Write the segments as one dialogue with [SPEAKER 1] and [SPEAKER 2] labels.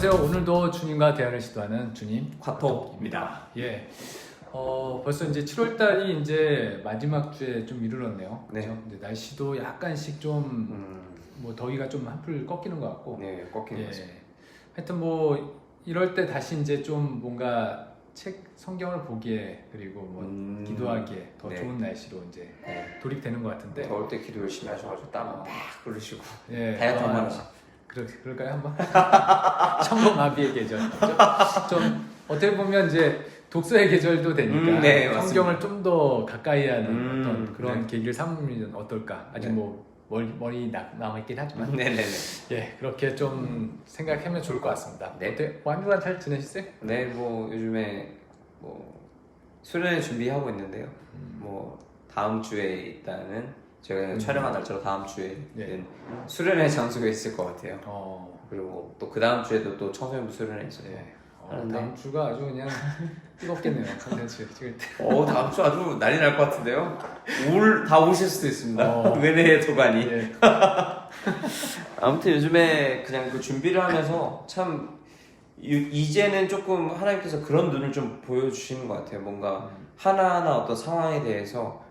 [SPEAKER 1] 안녕하세요. 오늘도 주님과 대화를 시도하는 주님
[SPEAKER 2] 과톡입니다.
[SPEAKER 1] 예. 어, 벌써 이제 7월 달이 이제 마지막 주에 좀 이르렀네요.
[SPEAKER 2] 네.
[SPEAKER 1] 그죠? 이제 날씨도 약간씩 좀뭐
[SPEAKER 2] 음,
[SPEAKER 1] 더위가 좀 한풀 꺾이는 것 같고.
[SPEAKER 2] 네, 꺾이는
[SPEAKER 1] 예.
[SPEAKER 2] 거죠.
[SPEAKER 1] 하여튼 뭐 이럴 때 다시 이제 좀 뭔가 책 성경을 보기에 그리고 뭐
[SPEAKER 2] 음,
[SPEAKER 1] 기도하기에 더
[SPEAKER 2] 네.
[SPEAKER 1] 좋은 날씨로 이제
[SPEAKER 2] 네.
[SPEAKER 1] 돌입되는 것 같은데.
[SPEAKER 2] 더울 때 기도 열심히 하셔가지고 땀팍 흐르시고
[SPEAKER 1] 예.
[SPEAKER 2] 다이어트
[SPEAKER 1] 아,
[SPEAKER 2] 한번 하시.
[SPEAKER 1] 그럴, 그럴까요 한번? 천공아비의 계절 그죠? 좀 어떻게 보면 이제 독서의 계절도 되니까
[SPEAKER 2] 음, 네.
[SPEAKER 1] 성경을 좀 더 가까이 하는
[SPEAKER 2] 음,
[SPEAKER 1] 어떤 그런
[SPEAKER 2] 네.
[SPEAKER 1] 계기를 삼으면 어떨까 아직
[SPEAKER 2] 네.
[SPEAKER 1] 뭐 머리, 머리 나, 남아있긴 하지만
[SPEAKER 2] 네네네.
[SPEAKER 1] 예 그렇게 좀 생각하면 좋을 것 같습니다
[SPEAKER 2] 네.
[SPEAKER 1] 어때? 뭐한 주간 잘 지내셨어요?
[SPEAKER 2] 네, 뭐 요즘에 뭐 수련회 준비하고 있는데요.
[SPEAKER 1] 음.
[SPEAKER 2] 뭐 다음 주에 일단은 제가
[SPEAKER 1] 음.
[SPEAKER 2] 촬영한 날짜로 다음 주에는
[SPEAKER 1] 네.
[SPEAKER 2] 수련회 장소가 있을 것 같아요.
[SPEAKER 1] 어,
[SPEAKER 2] 그리고 또 그 다음 주에도 또 청소년부 수련회 있어서.
[SPEAKER 1] 예. 어. 다음 주가 아주 그냥 뜨겁겠네요 컨텐츠 찍을 때
[SPEAKER 2] 어 다음 주 아주 난리 날 것 같은데요. 올다 오실 수도 있습니다.
[SPEAKER 1] 어.
[SPEAKER 2] 외래 도가니.
[SPEAKER 1] 예.
[SPEAKER 2] 아무튼 요즘에 그냥 그 준비를 하면서 참 이- 이제는 조금 하나님께서 그런 눈을 좀 보여주시는 것 같아요. 뭔가 하나하나 어떤 상황에 대해서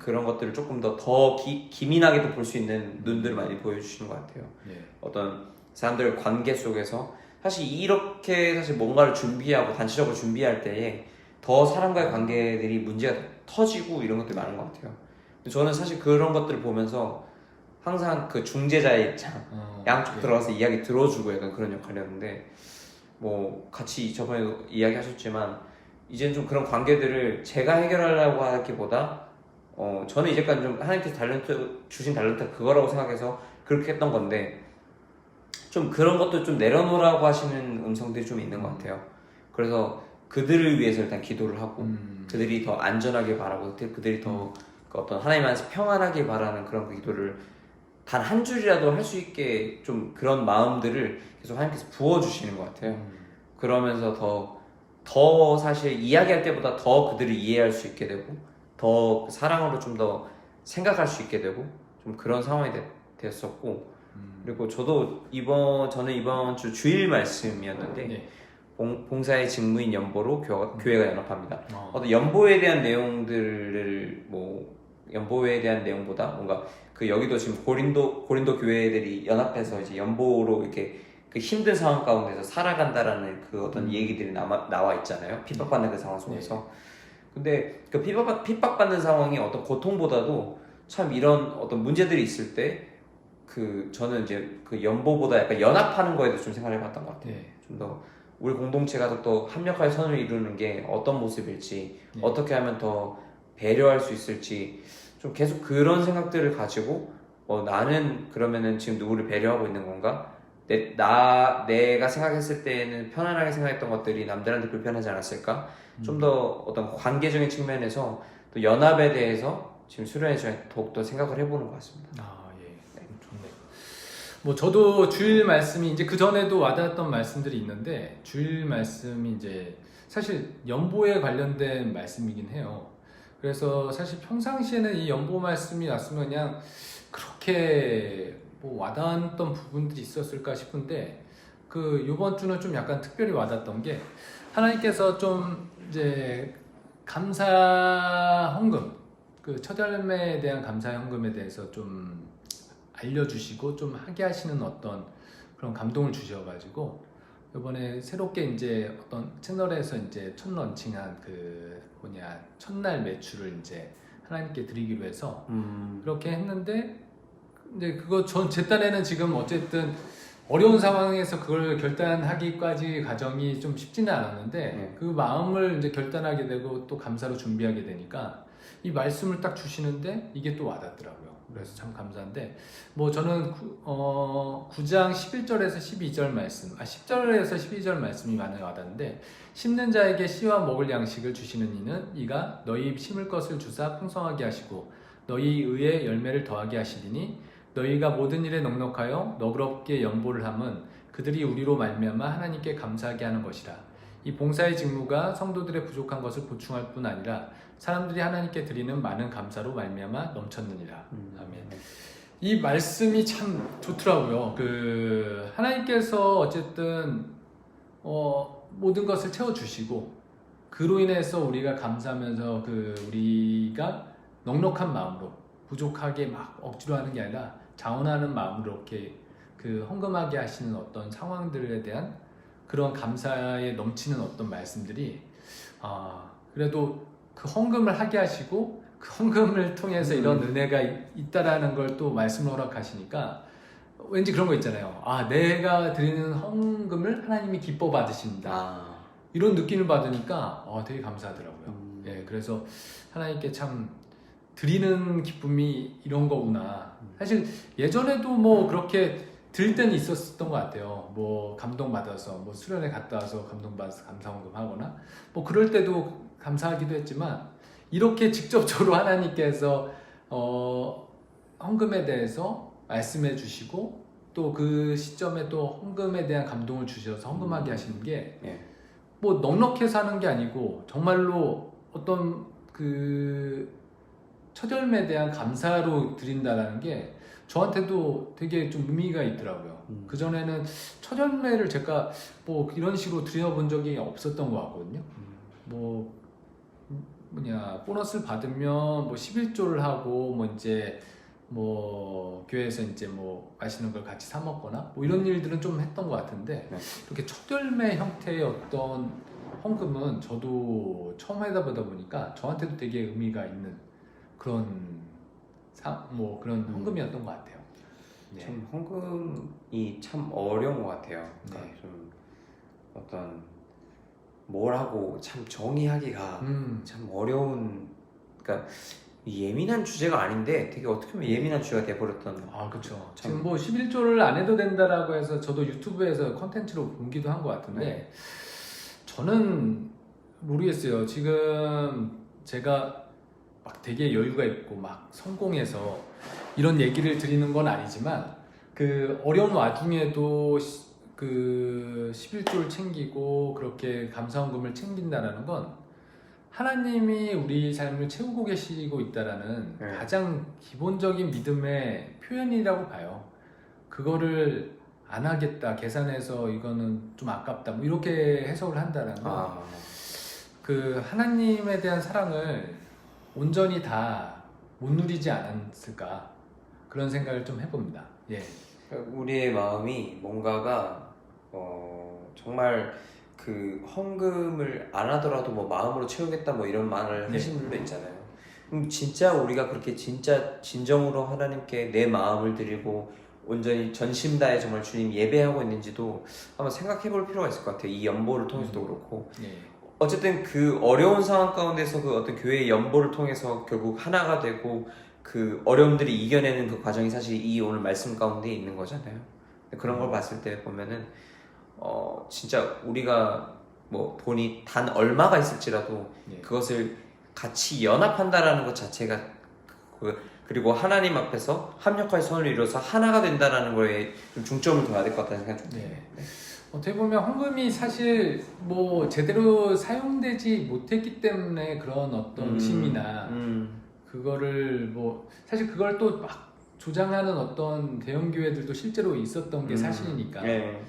[SPEAKER 2] 그런 것들을 조금 더 더 기민하게 도 볼 수 있는 눈들을 많이 보여주시는 것 같아요.
[SPEAKER 1] 예.
[SPEAKER 2] 어떤 사람들 관계 속에서 사실 이렇게 사실 뭔가를 준비하고 단체적으로 준비할 때에 더 사람과의 관계들이 문제가 터지고 이런 것들이 많은 것 같아요. 저는 사실 그런 것들을 보면서 항상 그 중재자의 입장,
[SPEAKER 1] 어,
[SPEAKER 2] 양쪽
[SPEAKER 1] 예.
[SPEAKER 2] 들어가서 이야기 들어주고 약간 그런 역할이었는데 뭐 같이 저번에도 이야기하셨지만 이제는 좀 그런 관계들을 제가 해결하려고 하기보다 어 저는 이제까지 좀 하나님께서 달란트 주신 달란트 그거라고 생각해서 그렇게 했던 건데 좀 그런 것도 좀 내려놓으라고 하시는 음성들이 좀 있는 것 같아요. 그래서 그들을 위해서 일단 기도를 하고
[SPEAKER 1] 음.
[SPEAKER 2] 그들이 더 안전하게 바라고 그들이 더 그 어떤 하나님 안에서 평안하게 바라는 그런 그 기도를 단 한 줄이라도 할 수 있게 좀 그런 마음들을 계속 하나님께서 부어주시는 것 같아요.
[SPEAKER 1] 음.
[SPEAKER 2] 그러면서 더, 더 사실 이야기할 때보다 더 그들을 이해할 수 있게 되고 더그 사랑으로 좀 더 생각할 수 있게 되고 좀 그런 상황이 되, 됐었고
[SPEAKER 1] 음.
[SPEAKER 2] 그리고 저도 이번 저는 이번 주 주일 말씀이었는데
[SPEAKER 1] 네.
[SPEAKER 2] 봉, 봉사의 직무인 연보로 교, 교회가 연합합니다.
[SPEAKER 1] 어.
[SPEAKER 2] 어떤 연보에 대한 내용들을 뭐 연보에 대한 내용보다 뭔가 그 여기도 지금 고린도 고린도 교회들이 연합해서 이제 연보로 이렇게 그 힘든 상황 가운데서 살아간다라는 그 어떤
[SPEAKER 1] 음.
[SPEAKER 2] 얘기들이 남아, 나와 있잖아요. 핍박받는 그 상황 속에서. 근데 그 핍박, 핍박받는 상황이 어떤 고통보다도 참 이런 어떤 문제들이 있을 때 그 저는 이제 그 연보보다 약간 연합하는 거에도 좀 생각을 해봤던 것 같아요.
[SPEAKER 1] 네.
[SPEAKER 2] 좀더 우리 공동체가 또 합력할 선을 이루는 게 어떤 모습일지
[SPEAKER 1] 네.
[SPEAKER 2] 어떻게 하면 더 배려할 수 있을지 좀 계속 그런 생각들을 가지고 어, 나는 그러면은 지금 누구를 배려하고 있는 건가? 내, 나 내가 생각했을 때는 편안하게 생각했던 것들이 남들한테 불편하지 않았을까? 좀더 어떤 관계적인 측면에서 또 연합에 대해서 지금 수련회에서 더욱더 생각을 해보는 것 같습니다.
[SPEAKER 1] 아, 예. 좋네요. 뭐 저도 주일 말씀이 이제 그 전에도 와닿았던 말씀들이 있는데 주일 말씀이 이제 사실 연보에 관련된 말씀이긴 해요. 그래서 사실 평상시에는 이 연보 말씀이 왔으면 그냥 그렇게 뭐 와닿았던 부분들이 있었을까 싶은데 그 이번 주는 좀 약간 특별히 와닿았던 게 하나님께서 좀 이제 감사 헌금 그 첫 열매에 대한 감사 헌금에 대해서 좀 알려주시고 좀 하게 하시는 어떤 그런 감동을 주셔가지고 이번에 새롭게 이제 어떤 채널에서 이제 첫 런칭한 그 뭐냐 첫날 매출을 이제 하나님께 드리기로 해서
[SPEAKER 2] 음,
[SPEAKER 1] 그렇게 했는데 이제 그거 전 제 딴에는 지금 어쨌든 어려운 상황에서 그걸 결단하기까지 과정이 좀 쉽지는 않았는데
[SPEAKER 2] 네.
[SPEAKER 1] 그 마음을 이제 결단하게 되고 또 감사로 준비하게 되니까 이 말씀을 딱 주시는데 이게 또 와닿더라고요. 그래서 참 감사한데 뭐 저는 구, 어, 9장 11절에서 12절 말씀, 아 10절에서 12절 말씀이 많이 와닿는데 심는 자에게 씨와 먹을 양식을 주시는 이는 이가 너희 심을 것을 주사 풍성하게 하시고 너희 의에 열매를 더하게 하시리니 너희가 모든 일에 넉넉하여 너그럽게 연보를 함은 그들이 우리로 말미암아 하나님께 감사하게 하는 것이라. 이 봉사의 직무가 성도들의 부족한 것을 보충할 뿐 아니라 사람들이 하나님께 드리는 많은 감사로 말미암아 넘쳤느니라.
[SPEAKER 2] 음.
[SPEAKER 1] 아멘. 이 말씀이 참 좋더라고요. 그 하나님께서 어쨌든 어, 모든 것을 채워 주시고 그로 인해서 우리가 감사하면서 그 우리가 넉넉한 마음으로 부족하게 막 억지로 하는 게 아니라 자원하는 마음으로 이렇게 그 헌금하게 하시는 어떤 상황들에 대한 그런 감사에 넘치는 어떤 말씀들이 아 그래도 그 헌금을 하게 하시고 그 헌금을 통해서 이런 은혜가 있- 있다라는 걸 또 말씀을 허락하시니까 왠지 그런 거 있잖아요. 아 내가 드리는 헌금을 하나님이 기뻐 받으신다.
[SPEAKER 2] 아,
[SPEAKER 1] 이런 느낌을 받으니까 어, 되게 감사하더라고요.
[SPEAKER 2] 음.
[SPEAKER 1] 예, 그래서 하나님께 참 드리는 기쁨이 이런 거구나. 사실 예전에도 뭐 그렇게 들 때는 있었던 것 같아요. 뭐 감동 받아서 뭐 수련회 갔다 와서 감동 받아서 감사원금 하거나 뭐 그럴 때도 감사하기도 했지만 이렇게 직접적으로 하나님께서 어, 헌금에 대해서 말씀해 주시고 또 그 시점에 또 헌금에 대한 감동을 주셔서 헌금하게 하시는 게
[SPEAKER 2] 예.
[SPEAKER 1] 뭐 넉넉해서 하는 게 아니고 정말로 어떤 그 첫 열매에 대한 감사로 드린다라는 게 저한테도 되게 좀 의미가 있더라고요.
[SPEAKER 2] 음.
[SPEAKER 1] 그 전에는 첫 열매를 제가 뭐 이런 식으로 드려본 적이 없었던 것 같거든요. 뭐 뭐냐 보너스를 받으면 뭐 11조를 하고 뭐 이제 뭐 교회에서 이제 뭐 맛있는 걸 같이 사 먹거나 뭐 이런 일들은 좀 했던 것 같은데
[SPEAKER 2] 네.
[SPEAKER 1] 이렇게 첫열매 형태의 어떤 헌금은 저도 처음 하다 보다 보니까 저한테도 되게 의미가 있는 그런 사, 뭐 그런
[SPEAKER 2] 음.
[SPEAKER 1] 헌금이었던 것 같아요. 네.
[SPEAKER 2] 참 헌금이 참 어려운 것 같아요. 그러니까
[SPEAKER 1] 네.
[SPEAKER 2] 좀 어떤 뭘 하고 참 정의하기가
[SPEAKER 1] 음,
[SPEAKER 2] 참 어려운 그러니까 예민한 주제가 아닌데 되게 어떻게 보면 예민한 주제가 돼버렸던
[SPEAKER 1] 아 그렇죠.
[SPEAKER 2] 참.
[SPEAKER 1] 지금 뭐 11조를 안 해도 된다라고 해서 저도 유튜브에서 컨텐츠로 보기도 한 것 같은데
[SPEAKER 2] 네.
[SPEAKER 1] 저는 모르겠어요. 지금 제가 막 되게 여유가 있고 막 성공해서 이런 얘기를 드리는 건 아니지만 그 어려운 와중에도 시- 그 11조를 챙기고 그렇게 감사원금을 챙긴다라는 건 하나님이 우리 삶을 채우고 계시고 있다라는
[SPEAKER 2] 네.
[SPEAKER 1] 가장 기본적인 믿음의 표현이라고 봐요. 그거를 안 하겠다 계산해서 이거는 좀 아깝다 뭐 이렇게 해석을 한다는 건
[SPEAKER 2] 아,
[SPEAKER 1] 그 하나님에 대한 사랑을 온전히 다 못 누리지 않았을까 그런 생각을 좀 해봅니다. 예.
[SPEAKER 2] 그러니까 우리의 마음이 뭔가가 어, 정말 그 헌금을 안 하더라도 뭐 마음으로 채우겠다 뭐 이런 말을
[SPEAKER 1] 네.
[SPEAKER 2] 하시는 분도 있잖아요. 그럼 진짜 우리가 그렇게 진짜 진정으로 하나님께 내 마음을 드리고 온전히 전심 다해 정말 주님 예배하고 있는지도 한번 생각해 볼 필요가 있을 것 같아요. 이 연보를 통해서도 그렇고.
[SPEAKER 1] 예.
[SPEAKER 2] 어쨌든 그 어려운 상황 가운데서 그 어떤 교회의 연보를 통해서 결국 하나가 되고 그 어려움들이 이겨내는 그 과정이 사실 이 오늘 말씀 가운데 있는 거잖아요. 그런 걸 봤을 때 보면은 어 진짜 우리가 뭐 돈이 단 얼마가 있을지라도
[SPEAKER 1] 예.
[SPEAKER 2] 그것을 같이 연합한다라는 것 자체가 그 그리고 하나님 앞에서 합력할 선을 이루어서 하나가 된다라는 거에 좀 중점을 둬야 될 것 같다는 생각이 좀
[SPEAKER 1] 네.
[SPEAKER 2] 네.
[SPEAKER 1] 어떻게 보면 헌금이 사실 뭐 제대로 사용되지 못했기 때문에 그런 어떤 의심이나
[SPEAKER 2] 음,
[SPEAKER 1] 그거를 뭐 사실 그걸 또 막 조장하는 어떤 대형 교회들도 실제로 있었던 게
[SPEAKER 2] 음,
[SPEAKER 1] 사실이니까
[SPEAKER 2] 네.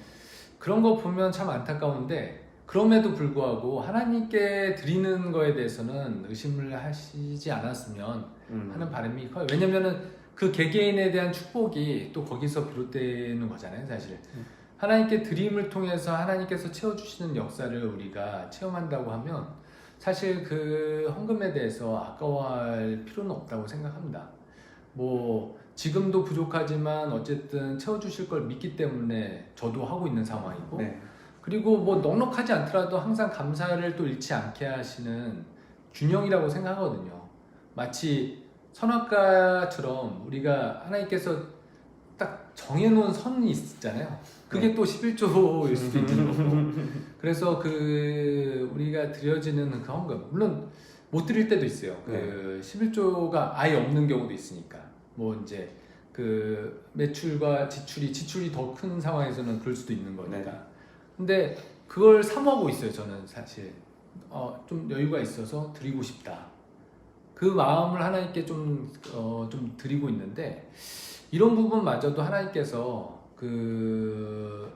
[SPEAKER 1] 그런 거 보면 참 안타까운데 그럼에도 불구하고 하나님께 드리는 거에 대해서는 의심을 하시지 않았으면
[SPEAKER 2] 음.
[SPEAKER 1] 하는 바람이 커요. 왜냐면은 그 개개인에 대한 축복이 또 거기서 비롯되는 거잖아요, 사실.
[SPEAKER 2] 음.
[SPEAKER 1] 하나님께 드림을 통해서 하나님께서 채워주시는 역사를 우리가 체험한다고 하면 사실 그 헌금에 대해서 아까워할 필요는 없다고 생각합니다. 뭐 지금도 부족하지만 어쨌든 채워주실 걸 믿기 때문에 저도 하고 있는 상황이고
[SPEAKER 2] 네.
[SPEAKER 1] 그리고 뭐 넉넉하지 않더라도 항상 감사를 또 잃지 않게 하시는 균형이라고 생각하거든요. 마치 선악과처럼 우리가 하나님께서 딱 정해놓은 선이 있잖아요. 그게 또 11조일 수도 있는 거고. 그래서 그 우리가 드려지는 그 헌금, 물론 못 드릴 때도 있어요. 그 11조가 아예 없는 경우도 있으니까. 뭐 이제 그 매출과 지출이 지출이 더 큰 상황에서는 그럴 수도 있는 거니까.
[SPEAKER 2] 네.
[SPEAKER 1] 근데 그걸 사모하고 있어요. 저는 사실 어, 좀 여유가 있어서 드리고 싶다. 그 마음을 하나님께 좀, 어, 좀 드리고 있는데 이런 부분마저도 하나님께서 그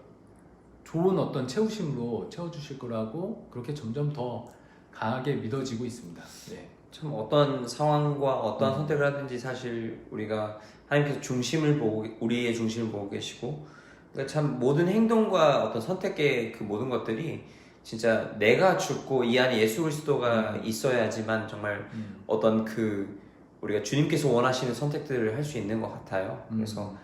[SPEAKER 1] 좋은 어떤 채우심으로 채워주실 거라고 그렇게 점점 더 강하게 믿어지고 있습니다. 네.
[SPEAKER 2] 참 어떤 상황과 어떤
[SPEAKER 1] 음.
[SPEAKER 2] 선택을 하든지 사실 우리가 하나님께서 중심을 보고 우리의 중심을 보고 계시고 그러니까 참 모든 행동과 어떤 선택의 그 모든 것들이 진짜 내가 죽고 이 안에 예수 그리스도가 있어야지만 정말
[SPEAKER 1] 음.
[SPEAKER 2] 어떤 그 우리가 주님께서 원하시는 선택들을 할 수 있는 것 같아요. 그래서
[SPEAKER 1] 음.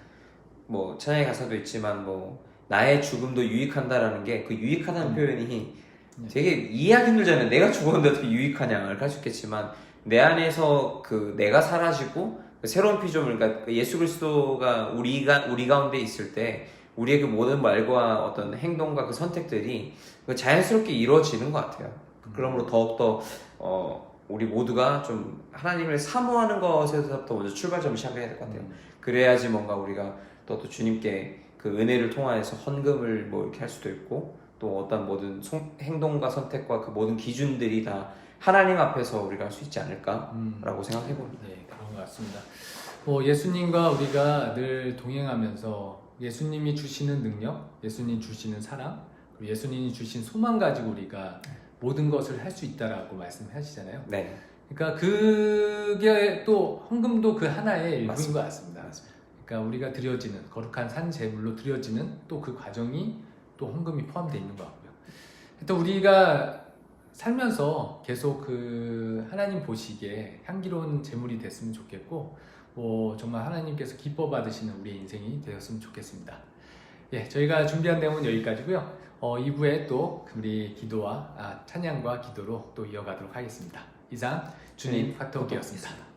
[SPEAKER 2] 뭐 찬양의 가사도 있지만 뭐 나의 죽음도 유익한다라는 게 그 유익하다는
[SPEAKER 1] 음.
[SPEAKER 2] 표현이
[SPEAKER 1] 네.
[SPEAKER 2] 되게 이해하기 힘들잖아요. 내가 죽었는데 어떻게 유익하냐 할수 있겠지만 내 안에서 그 내가 사라지고 그 새로운 피조물 그러니까 그 예수 그리스도가 우리가 우리 가운데 있을 때 우리의 그 모든 말과 어떤 행동과 그 선택들이 그 자연스럽게 이루어지는 것 같아요. 그러므로 더욱더 어, 우리 모두가 좀 하나님을 사모하는 것에서부터 먼저 출발점을 시작해야 될 것 같아요.
[SPEAKER 1] 음.
[SPEAKER 2] 그래야지 뭔가 우리가 또, 또 주님께 그 은혜를 통하여서 헌금을 뭐 이렇게 할 수도 있고 또 어떤 모든 송- 행동과 선택과 그 모든 기준들이 다 하나님 앞에서 우리가 할 수 있지 않을까라고
[SPEAKER 1] 음.
[SPEAKER 2] 생각해 봅니다.
[SPEAKER 1] 네, 그런 것 같습니다. 뭐 예수님과 우리가 늘 동행하면서 예수님이 주시는 능력, 예수님 주시는 사랑, 그리고 예수님이 주신 소망 가지고 우리가 모든 것을 할 수 있다라고 말씀하시잖아요.
[SPEAKER 2] 네,
[SPEAKER 1] 그러니까 그게 또 헌금도 그 하나의 일부인
[SPEAKER 2] 맞습니다.
[SPEAKER 1] 것 같습니다. 그러니까 우리가 드려지는 거룩한 산 제물로 드려지는 또 그 과정이 또 헌금이 포함되어 있는 것 같고요. 또 우리가 살면서 계속 그 하나님 보시기에 향기로운 제물이 됐으면 좋겠고 뭐 정말 하나님께서 기뻐 받으시는 우리의 인생이 되었으면 좋겠습니다. 예, 저희가 준비한 내용은 여기까지고요. 어, 2부에 또 우리 기도와 아, 찬양과 기도로 또 이어가도록 하겠습니다. 이상 주님
[SPEAKER 2] 주님
[SPEAKER 1] 카톡이었습니다.